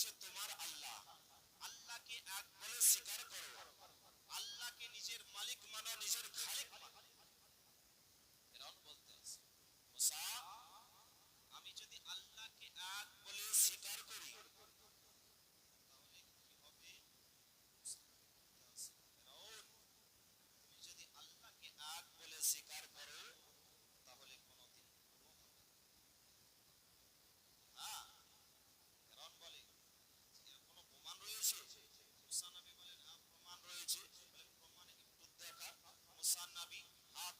হচ্ছে তোমার আল্লাহ। আল্লাহকে এক বলে স্বীকার করো। আল্লাহকে নিজের মালিক মানো, নিজের খালিক মানো। বলতে আছে আমি যদি আল্লাহকে এক বলে স্বীকার করি তাহলে কি হবে মুসা বলতে আছে, ফেরাউন তুমি যদি আল্লাহকে এক বলে স্বীকার করো তাহলে কোনোদিন কোনো হবে না। হ্যাঁ ফেরাউন বলে যে এর কোনো প্রমাণ রয়েছে মুসা নবী বলেন হ্যাঁ প্রমাণ রয়েছে বলে প্রমাণ একটু দেখা মুসা নবী হাত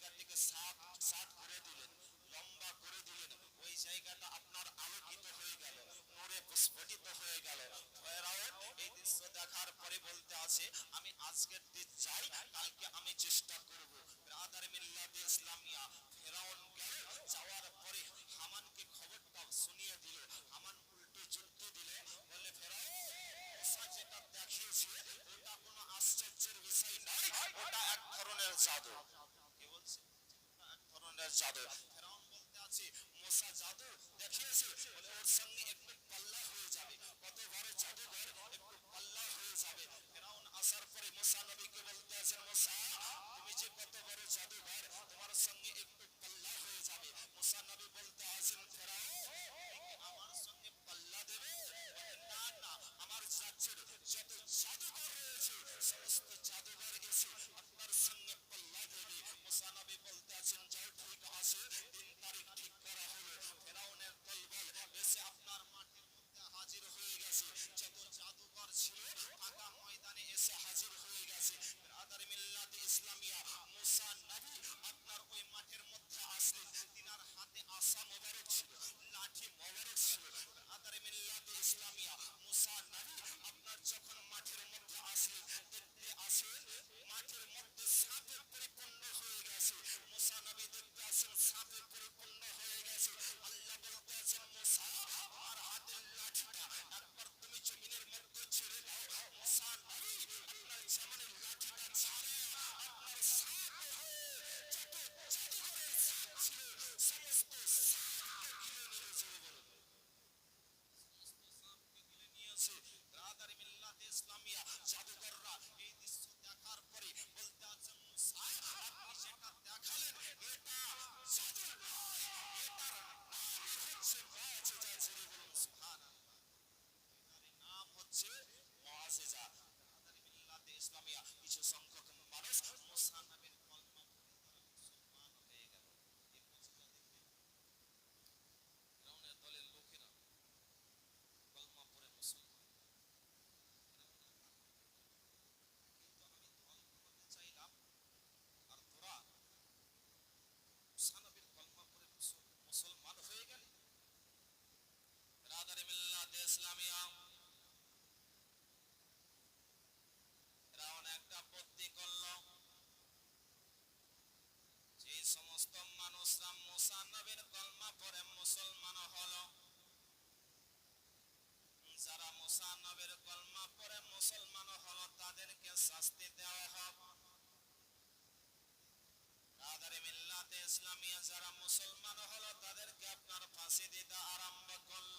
মোবারকটাকে ওই জায়গা থেকে সাত সাত করে দিলেন, লম্বা করে দিলেন। ওই জায়গাটা আপনার আলোকিত হয়ে গেল নূরে স্ফটিত হয়ে গেল। এই দৃশ্য দেখার পরে বলতে আছে, আমি আজকের দিন যাই কালকে আমি চেষ্টা করব। ব্রাদার মিল্লাতে ইসলামিয়া, ফেরাউন গেল, যাওয়ার পরে হামানকে খবরটা শুনিয়ে দিল। হামান উল্টো চলতে দিল, বলে, ফেরাউন যেটা দেখিয়েছে, ওটা কোনো আশ্চর্যের বিষয় নয়, ওটা এক ধরনের জাদু কে বলছে ওটা এক ধরনের জাদু ফেরাউন বলতে আছে মুসা জাদু দেখিয়েছে, বলে ওর সঙ্গে একটু পাল্লা হয়ে যাবে। কত বড় জাদুঘর, একটু পাল্লা হয়ে যাবে। ফেরাউন আসার পরে মুসা নবীকে বলতে আছে মুসা তুমি যে কত বড় জাদুঘর, তোমার সঙ্গে একটু পাল্লা হয়ে যাবে। মুসা নবী বলতে আছেন, ফেরাউন আমার সঙ্গে পাল্লা দেবে? না না, আমার রাজ্যের যত জাদুঘর রয়েছে, সমস্ত জাদুঘর এসে ইসলামিয়া ফেরাউন একটা বুদ্ধি করল। যে সমস্ত মানুষরা মুসা কলমা পড়ে মুসলমান হলো, যারা মুসা কলমা পড়ে মুসলমান হলো, তাদেরকে শাস্তি দেওয়া হবে মিল্লাতে ইসলামিয়া যারা মুসলমান হলো, তাদেরকে আপনার ফাঁসি দিতে আরম্ভ করল।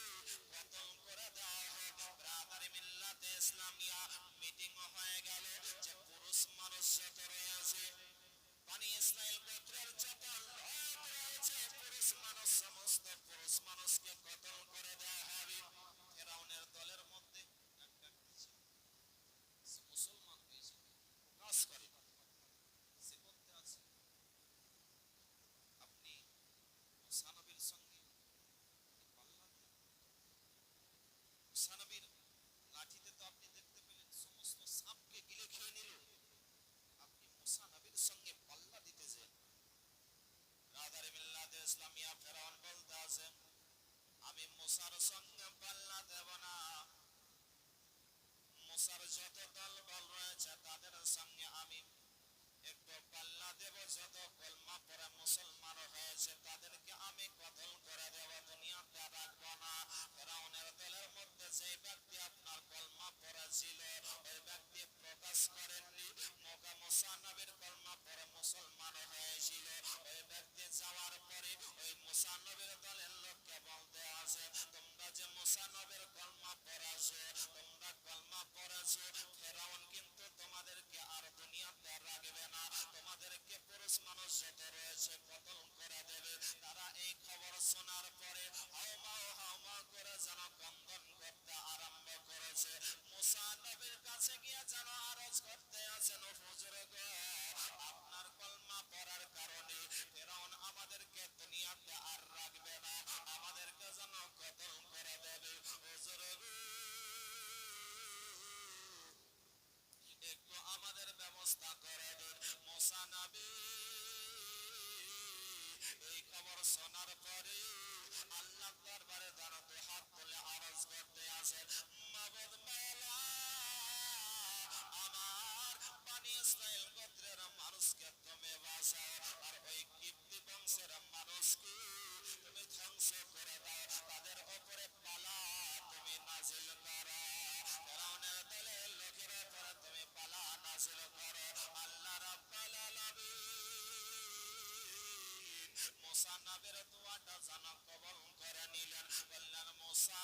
বানি ইসরায়েল গোত্রের যত লোক রয়েছে পুরুষ মানুষ সমস্ত পুরুষ মানুষকে কতল করে দেওয়া হবে ফেরাউনের দলের মধ্যে এক ব্যক্তি ছিল সে মুসলমান হয়েছে প্রকাশ করে সে বলতে আছে আপনি মুসানবীর সঙ্গে পাল্লা দিয়ে মুসানবীর লাঠিতে তো আপনি দেখতে পেলেন সমস্ত সাপকে গিলে খেয়ে নিল আপনি মুসা নবীর সঙ্গে পাল্লা দিতে যে রাদার মিল্লাতে ইসলামিয়া ফেরাউন বলতে আছে আমি মুসার সঙ্গে পাল্লা দেব না। মুসার যত দল বল রয়েছে, তাদের সঙ্গে আমি একটু পাল্লা দেব। যত কলমা পরে মুসলমান হয়েছে, তাদেরকে আমি কতল করে দেব। দুনিয়াতে রাখব না। ফেরাউনের দলের মধ্যে যে ব্যক্তি তোমরা যে মুসা নবীর কলমা পড়াছো তোমরা কলমা পড়াছো ফেরাউন কিন্তু তোমাদেরকে আর দুনিয়াতে রাখবে না। তোমাদেরকে পুরুষ মানুষ যত রয়েছে কতল করে দেবে। তারা এই খবর শোনার পরে হাওমাও হাওমাও করে যেন কন্দন করতে আরম্ভ করেছে। মুসা নবীর কাছে গিয়ে যেন আরজ করতে আছেন হুজুর গো ব্যবস্থা করে দিন। মোসা এই খবর শোনার পরে আল্লাহ দরবারে তার দু হাত তুলে আরজ করতে আসেন। মাবুদ মাওলা, আমার বানি ইসরাইল গোত্রের মানুষকে তুমি বাঁচাও, আর ওই কীর্তি বংশের মানুষকে তুমি ধ্বংস করে দাও। তাদের ওপরে পালা তুমি নাজিল করো। নাজিল করো আল্লাহ রাব্বাল আলামিন। মুসা নবীর দোয়াটা জানা কবল করে নিলেন। বললেন মুসা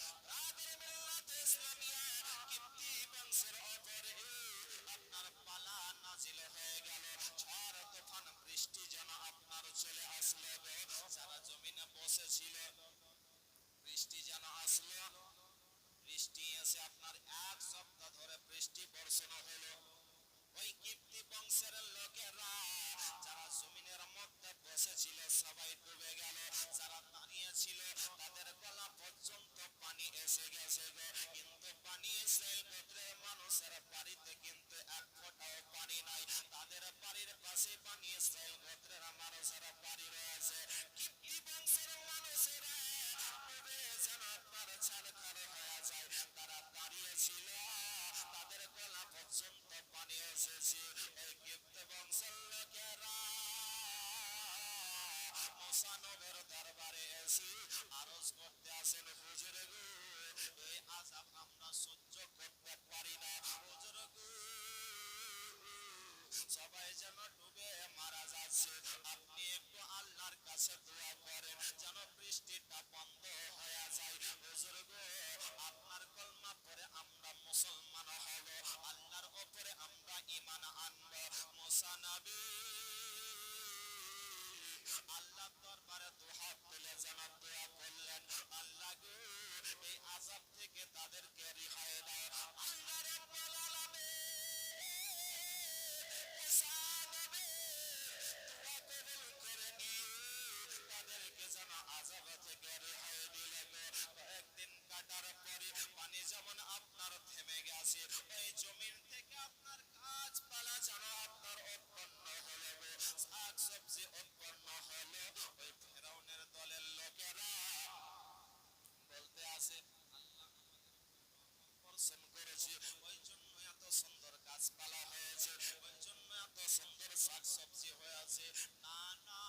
সুন্দর শাক সবজি হয়েছে না না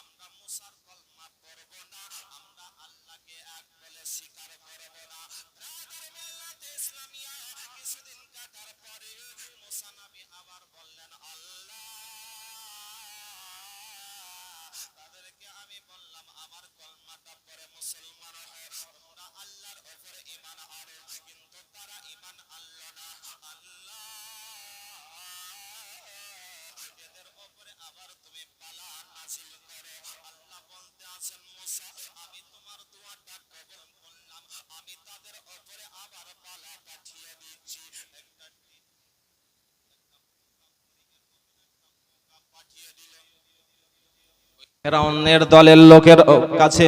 আমরা মুসার কলমা পড়ব না। আমরা আল্লাহকে এক বলে স্বীকার করব না। কিছুদিন কাটার পরে মুসা নবী আবার বললেন আল্লাহ তাদেরকে আমি বললাম, আমার কলমাটা পরে মুসলমান হয়। ফেরাউনের দলের লোকের কাছে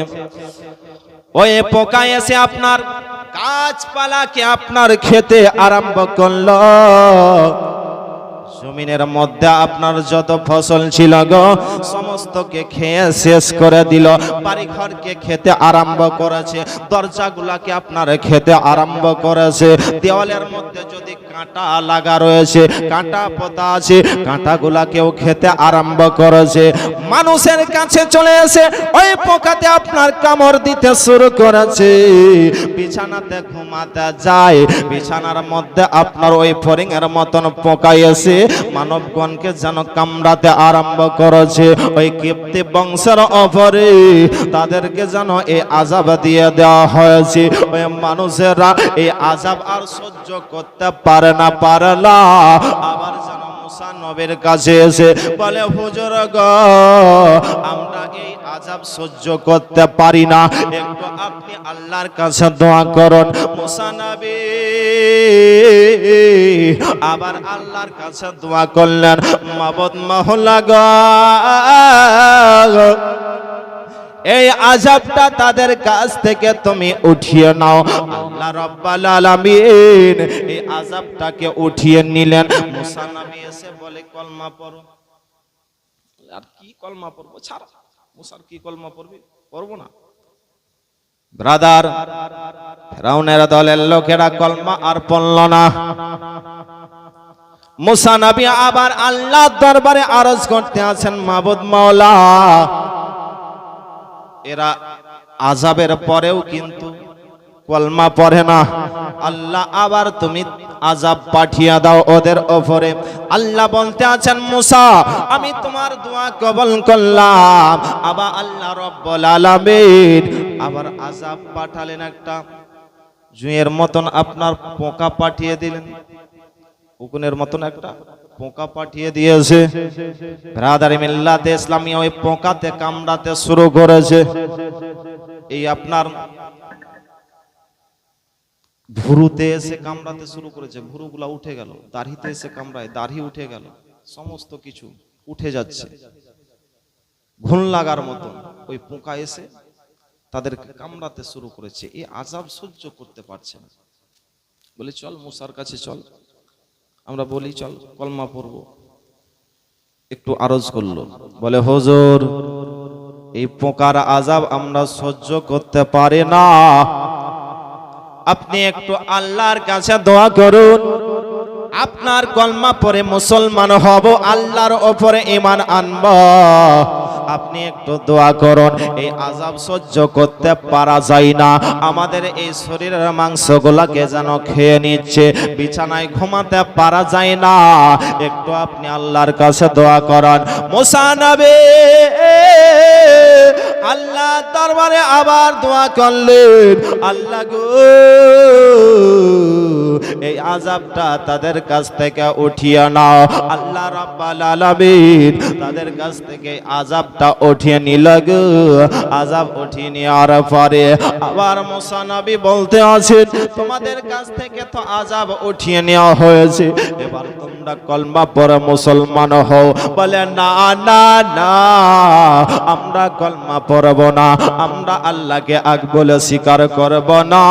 ওই পোকা এসে আপনার গাছপালাকে আপনার খেতে আরম্ভ করল। জমিনের মধ্যে আপনার যত ফসল ছিল গো, সমস্তকে খেয়ে শেষ করে দিল। বাড়ি ঘরকে খেতে আরম্ভ করেছে, দরজাগুলাকে আপনার খেতে আরম্ভ করেছে। দেওয়ালের মধ্যে যদি কাঁটা লাগা রয়েছে, কাঁটা পোতা আছে, কাঁটাগুলাকেও খেতে আরম্ভ করেছে। মানুষের কাছে চলে এসে ওই পোকাতে আপনার কামড় দিতে শুরু করেছে। বিছানাতে ঘুমাতে যায়, বিছানার মধ্যে আপনার ওই ফরিং এর মতন পোকা এসে মানবগণকে যেন কামড়াতে আরম্ভ করেছে। ওই কীর্তি বংশের অপরে তাদেরকে যেন এই আজাব দিয়ে দেওয়া হয়েছে। ওই মানুষেরা এই আজাব আর সহ্য করতে পারে না পারে না। আবার যেন মুসা নবীর কাছে এসে বলে, হুজুর গো, আমরা এই আজাব সহ্য করতে পারি না। একটু আপনি আল্লাহর কাছে দোয়া করুন। মুসা নবী আবার আল্লাহর কাছে দোয়া করলেন, মাবদ মহল্লা গো। এই আজাবটা তাদের কাছ থেকে তুমি উঠিয়ে নাও। আল্লাহ রাব্বাল আলামিন এই আজাবটাকে উঠিয়ে নিলেন। মুসা নবী এসে বলে, কলমা পড়ো। আর কি কলমা পড়ব? ছাড়। মুসার কি কলমা পড়বি? পড়ব না। ব্রাদার, ফেরাউনের দলের লোকেরা কলমা আর পড়ল না। মুসা নবী আবার আল্লাহর দরবারে আরজ করতে আছেন, মাবুদ মাওলা, এরা আজাবের পরেও কিন্তু কলমা পড়ে না। আল্লাহ আবার তুমি আজাব পাঠিয়ে দাও ওদের ওপরে। আল্লাহ বলতে আছেন, মুসা, আমি তোমার দোয়া কবল করলাম। আবার আল্লাহ রব্বুল আলামিন আবার আজাব পাঠালেন একটা। জুঁয়ের মতন আপনার পোকা পাঠিয়ে দিলেন। উকুনের মতন একটা পোকা পাঠিয়ে দিয়েছে। ব্রাদারি মিল্লাতে ইসলামিয়া ওই পোকাতে কামড়াতে শুরু করেছে। এই আপনার ভুরুতে এসে কামড়াতে শুরু করেছে। ভুরুগুলা উঠে গেল, দাড়িতে এসে কামড়ায়, দাড়ি উঠে গেল। সমস্ত কিছু উঠে যাচ্ছে। ঘুণ লাগার মতন ওই পোকা এসে তাদেরকে কামড়াতে শুরু করেছে। এই আজাব সহ্য করতে পারছে না। বলে, চল মুসার কাছে চল। আমরা বলি, চল, কলমা পড়ব। একটু আরজ করল। বলে, হজুর, এই পোকার আজাব আমরা সহ্য করতে পারি না। আপনি একটু আল্লাহর কাছে দোয়া করুন। আপনার কলমা পরে মুসলমান হব, আল্লাহর ওপরে ইমান আনব। আপনি একটু দোয়া করুন, এই আজাব সহ্য করতে পারা যায় না। আমাদের এই শরীরের মাংসগুলাকে যেন খেয়ে নিচ্ছে, বিছানায় ঘুমাতে পারা যায় না। একটু আপনি আল্লাহর কাছে দোয়া করান। মোসানবে আল্লাহ দরবারে আবার দোয়া করলেন। আল্লাহ গো, এই আজাবটা তাদের কাছ থেকে উঠিয়ে নাও। আল্লাহ রাব্বাল আলামিন তাদের কাছ থেকে আজাবটা উঠিয়ে নিল গো। আজাব উঠিয়ে নেওয়ার পরে আবার মুসা নবী বলতে আছেন, তোমাদের কাছ থেকে তো আজাব উঠিয়ে নেওয়া হয়েছে। এবার তোমরা কলমা পরে মুসলমান হও। বলে, না না না, আমরা কলমা পড়ব না। আমরা আল্লাহকে আগ বলে স্বীকার করব না।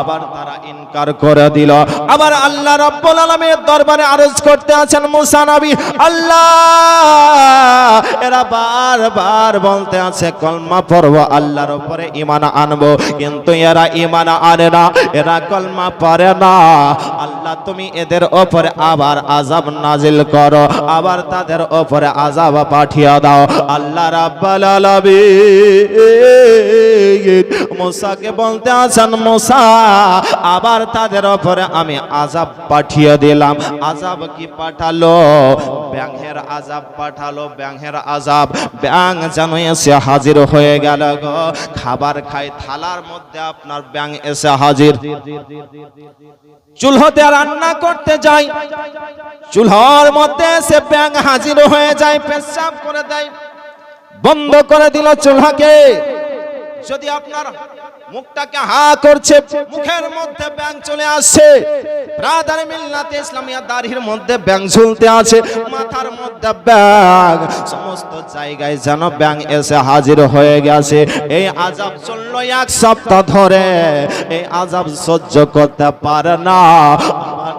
আবার তারা ইনকার করে দিল। আবার আল্লাহ রাব্বুল আলামিনের দরবারে আরজ করতে আছেন মুসা নবী। আল্লাহ, এরা বারবার বলতে আছে, কলমা পড়ব, আল্লাহর উপরে ঈমান আনব। কিন্তু এরা ঈমান আনে না, এরা কলমা পড়ে না। আল্লাহ, তুমি এদের ওপরে আবার আযাব নাজিল করো। আবার তাদের ওপরে আযাব পাঠিয়ে দাও। আল্লাহ রাব্বুল আলামিন মুসাকে বলতে আছেন, মুসা, আবার তাদের ওপরে আমি আজাব পাঠিয়ে দিলাম। আজাব কি পাঠালো? ব্যাঙের আজাব পাঠালো, ব্যাঙের আজাব ব্যাং যেন এসে হাজির হয়ে গেল গো। খাবার খাই, থালার মধ্যে আপনার ব্যাং এসে হাজির। চুলহতে রান্না করতে যাই। চুলহর মধ্যে এসে ব্যাং হাজির হয়ে যায়, পেশাব করে দেয়। বন্ধ করে দিল চুলহাকে। যদি আপনার মুখটাকে হা করছে, মুখের মধ্যে ব্যাং চলে আসছে। ব্রাদার মিল্লাতে ইসলামিয়া দাড়ির মধ্যে ব্যাং ঝুলতে আছে, মাথার মধ্যে ব্যাং সমস্ত জায়গায় যেন ব্যাং এসে হাজির হয়ে গেছে। এই আজাব চলল এক সপ্তাহ ধরে, এই আজাব সহ্য করতে পারে না।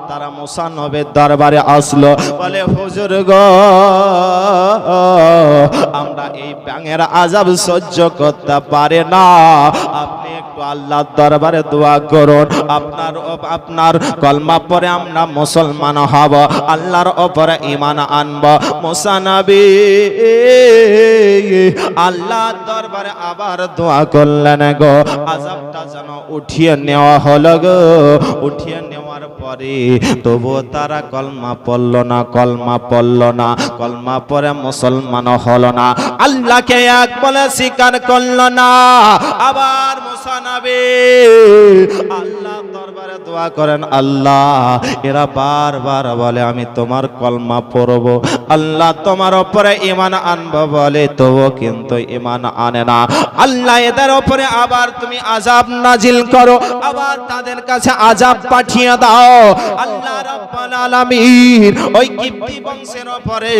তারা মোসানবের দরবারে আসলো। বলে, হুজুর গো, আমরা এই ব্যাঙের আজাব সহ্য করতে পারে না। আপনি একটু আল্লাহর দরবারে দোয়া করুন। আপনার আপনার কলমা পরে আমরা মুসলমান হব। আল্লাহর ওপরে ইমান আনব। মুসানবী আল্লাহর দরবারে আবার দোয়া করলেন গো। আজাবটা যেন উঠিয়ে নেওয়া হলো গো। উঠিয়ে নেওয়ার পরে তবু তারা কলমা পড়ল না, কলমা পড়ল না, কলমা পরে মুসলমান হলো না। আল্লাহকে এক বলে স্বীকার করল না। আবার মুসানাবে, আল্লাহ দরবারে দোয়া করেন, আল্লাহ, এরা বারবার বলে, আমি তোমার কলমা পড়ব। আল্লাহ তোমার ওপরে ইমান আনব বলে তবু কিন্তু ইমান আনে না। আল্লাহ এদের ওপরে আবার তুমি আজাব নাজিল করো, আবার তাদের কাছে আজাব পাঠিয়ে দাও। আল্লাহ আলামিন। ওই বংশের ওপরে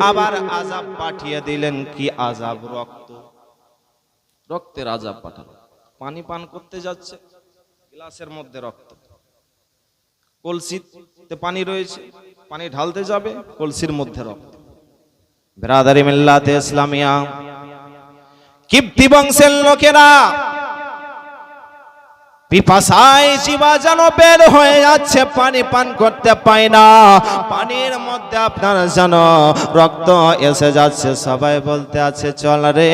আবার আজাব পাঠিয়ে দিলেন। কি আজাব রক্ত। রক্তের আজাব পাঠালো। পানি পান করতে যাচ্ছে। গ্লাসের মধ্যে রক্ত। কলসিতে পানি রয়েছে। পানি ঢালতে যাবে। কলসির মধ্যে রক্ত। বেরাদারি মিল্লাতে ইসলামিয়া। কিপ্তি বংশের লোকেরা পিপাসায় জীবা যেন বের হয়ে যাচ্ছে, পানি পান করতে পায় না। পানির মধ্যে আপনার যেন রক্ত এসে যাচ্ছে, সবাই বলতে আছে, চল রে,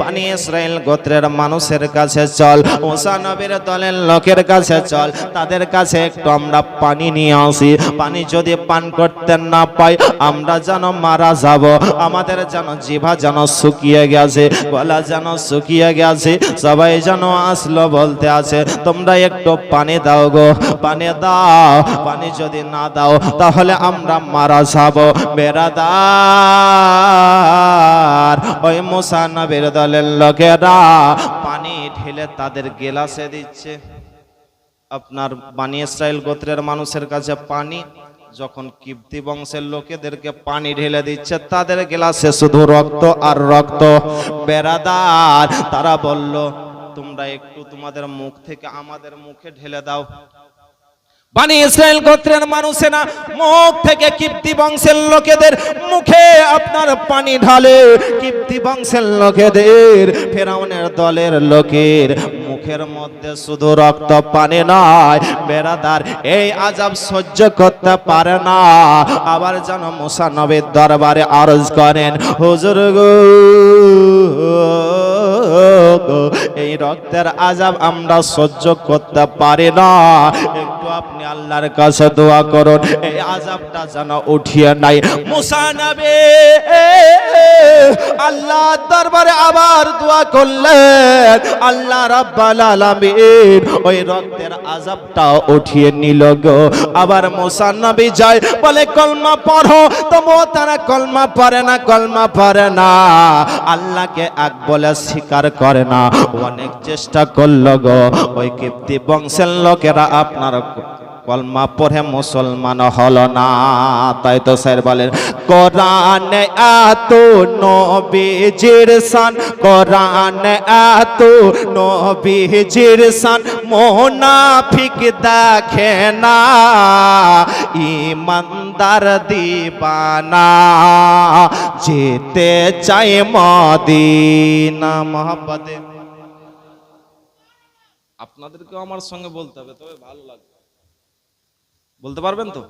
পানি ইসরায়েল গোত্রের মানুষের কাছে চল, ওসা নবীর দলের লোকের কাছে চল, তাদের কাছে একটু আমরা পানি নিয়ে আসি। পানি যদি পান করতে না পাই, আমরা যেন মারা যাব। আমাদের যেন জিভা যেন শুকিয়ে গেছে, গলা যেন শুকিয়ে গেছে, সবাই যেন আসলো বলতে আছে তোমরা একটু পানি দাও গো, পানি দাও, পানি যদি না দাও, তাহলে আমরা মারা যাব। বেড়াদার ওই মুসা নবীর দলের লোকেরা পানি ঢেলে তাদের গেলাসে দিচ্ছে। আপনার বানি ইসরায়েল গোত্রের মানুষের কাছে পানি, যখন কিপ্তি বংশের লোকেদেরকে পানি ঢেলে দিচ্ছে, তাদের গ্লাসে শুধু রক্ত আর রক্ত। বেড়াদার তারা বলল তোমরা একটু তোমাদের মুখ থেকে আমাদের মুখে ঢেলে দাও। বানি ইসরায়েল গোত্রের মানুষেরা মুখ থেকে কিপ্তি বংশের লোকেদের মুখে আপনার পানি ঢালে, কিপ্তি বংশের লোকেদের, ফেরাউনের দলের লোকের মুখের মধ্যে শুধু রক্ত পানি নয়, বেড়াদার এই আজাব সহ্য করতে পারে না। আবার যেন মুসা নবীর দরবারে আরজ করেন, হুজুর গো এই রক্তের আজাব আমরা সহ্য করতে পারি না। একটু আপনি আল্লাহর কাছে দোয়া করুন, এই আজাবটা যেন উঠিয়ে নাই। মুসা নবী, আল্লাহ দরবারে আবার দোয়া করলেন, আল্লাহ রাব্বাল আলামিন ওই রক্তের আজাবটা উঠিয়ে নিল গো। আবার মুসা নবী যায়, বলে, কলমা পড়ো, তবুও তারা কলমা পড়ে না, কলমা পড়ে না। আল্লাহকে এক বলে স্বীকার করে না। অনেক চেষ্টা করল গো। ওই কীর্তি বংশের লোকেরা আপনার কলমা পড়ে মুসলমান হল না। তাই তো স্যার বলেন, কোরআন এত নবীজির সান কোরআন এত নবীজির সান মোনাফিক দেখে না। ইমানদার দিবানা, যেতে চাই মদিনা, মহাব্বতে। আপনাদেরকেও আমার সঙ্গে বলতে হবে তবে ভালো লাগবে। বলতে পারবেন তো?